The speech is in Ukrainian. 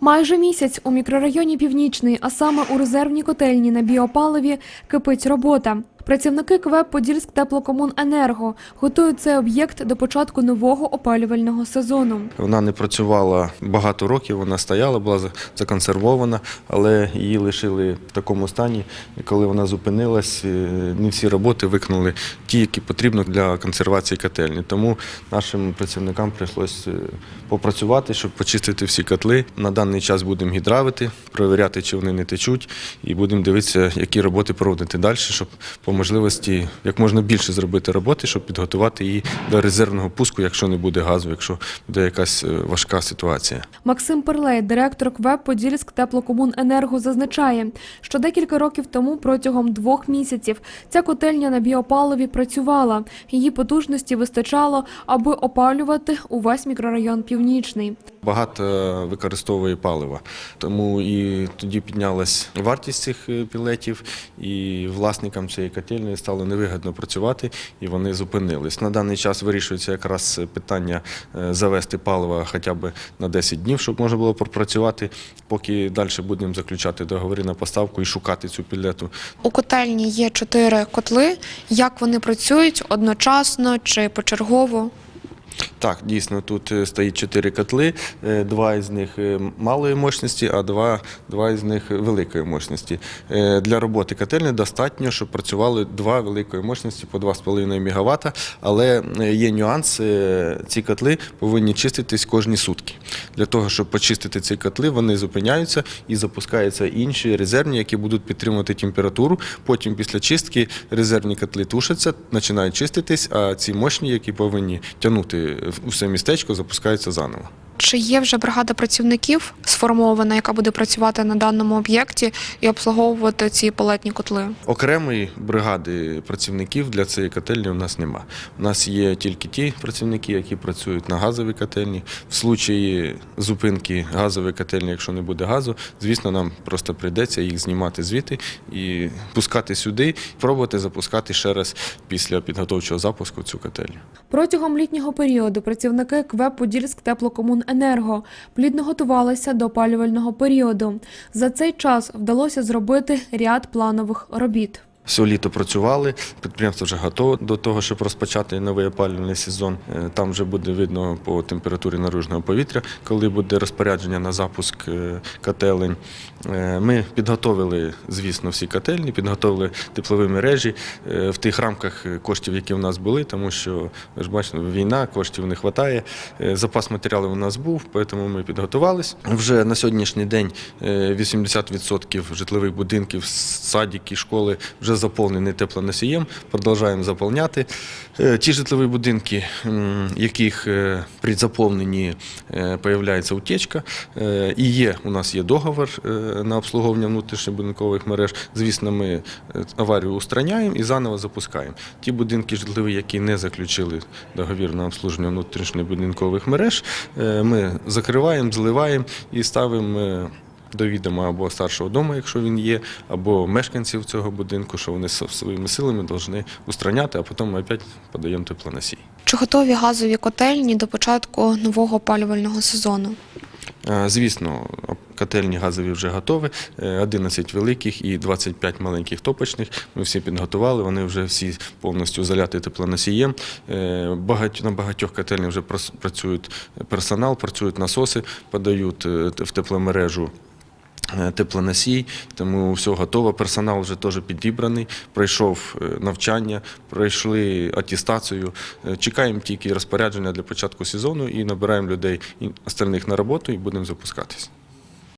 Майже місяць у мікрорайоні Північний, а саме у резервній котельні на біопаливі, кипить робота. Працівники КВЕП Подільськ Теплокомуненерго готують цей об'єкт до початку нового опалювального сезону. Вона не працювала багато років, вона стояла, була законсервована, але її лишили в такому стані. Коли вона зупинилась, е, не всі роботи виконали ті, які потрібно для консервації котельні. Тому нашим працівникам прийшлось е, попрацювати, щоб почистити всі котли. На даний час будемо гідравити, перевіряти, чи вони не течуть, і будемо дивитися, які роботи проводити далі, щоб по можливості як можна більше зробити роботи, щоб підготувати її до резервного пуску, якщо не буде газу, якщо буде якась е, важка ситуація. Максим Перлей, директор КВЕП Подільськ Теплокомуненерго, зазначає, що декілька років тому протягом двох місяців ця котельня на біопаливі працювала. Її потужності вистачало, аби опалювати увесь мікрорайон Північний. Багато використовує палива, тому і тоді піднялась вартість цих е, пілетів, і власникам цієї котельні стало невигідно працювати, і вони зупинились. На даний час вирішується якраз питання е, завести паливо хоча б на 10 днів, щоб можна було пропрацювати, поки далі будемо заключати договори на поставку і шукати цю пілету. У котельні є чотири котли. Як вони працюють одночасно чи почергово? Так, дійсно, тут е, стоїть чотири котли, е, два із них е, малої мощності, а два, два із них великої мощності. Для роботи котельні достатньо, щоб працювали два великої мощності по 2,5 МВт, але є нюанс, ці котли повинні чиститись кожні сутки. Для того, щоб почистити ці котли, вони зупиняються і запускаються інші резервні, які будуть підтримувати температуру. Потім після чистки резервні котли тушаться, починають чиститись, а ці мощні, які повинні тягнути усе містечко, запускається заново. Чи є вже бригада працівників сформована, яка буде працювати на даному об'єкті і обслуговувати ці палетні котли? Окремої бригади працівників для цієї котельні у нас нема. У нас є тільки ті працівники, які працюють на газовій котельні. В случаї зупинки газової котельні, якщо не буде газу, звісно, нам просто прийдеться їх знімати звідти і пускати сюди, пробувати запускати ще раз після підготовчого запуску цю котельню. Протягом літнього періоду працівники КВЕП Подільськ Теплокомуненерго плідно готувалися до опалювального періоду. За цей час вдалося зробити ряд планових робіт. Все літо працювали, підприємство вже готове до того, щоб розпочати новий опалювальний сезон. Е, Там вже буде видно по температурі наружного повітря, коли буде розпорядження на запуск е, котелень. Е, Ми підготовили, звісно, всі котельні, підготовили теплові мережі в тих рамках коштів, які в нас були, тому що ви ж бачите, війна, коштів не вистачає. Запас матеріалів у нас був, тому ми підготувались. Вже на сьогоднішній день е, 80% житлових будинків, садики, школи вже заповнені теплоносієм. Продовжуємо заповняти. Е, Ті житлові будинки, яких е, при заповненні е, появляється утечка, е, і є у нас є договор е, на обслуговування внутрішньобудинкових мереж. Звісно, ми е, аварію устраняємо і заново запускаємо. Ті будинки житлові, які не заключили договір на обслуговування внутрішньобудинкових мереж, е, ми закриваємо, зливаємо і ставимо. Е, до відома або старшого дому, якщо він є, або мешканців цього будинку, що вони своїми силами повинні устраняти, а потім ми опять подаємо теплоносій. Чи готові газові котельні до початку нового опалювального сезону? Е, Звісно, котельні газові вже готові, е, 11 великих і 25 маленьких топочних. Ми всі підготували, вони вже всі повністю заляти теплоносієм. Е, На багатьох котельнях вже працюють персонал, працюють насоси, подають е, в тепломережу. Е, Теплоносій, тому все готово. Персонал вже теж підібраний, пройшов е, навчання, пройшли атестацію. Е, Чекаємо тільки розпорядження для початку сезону і набираємо людей і остальних на роботу і будемо запускатись.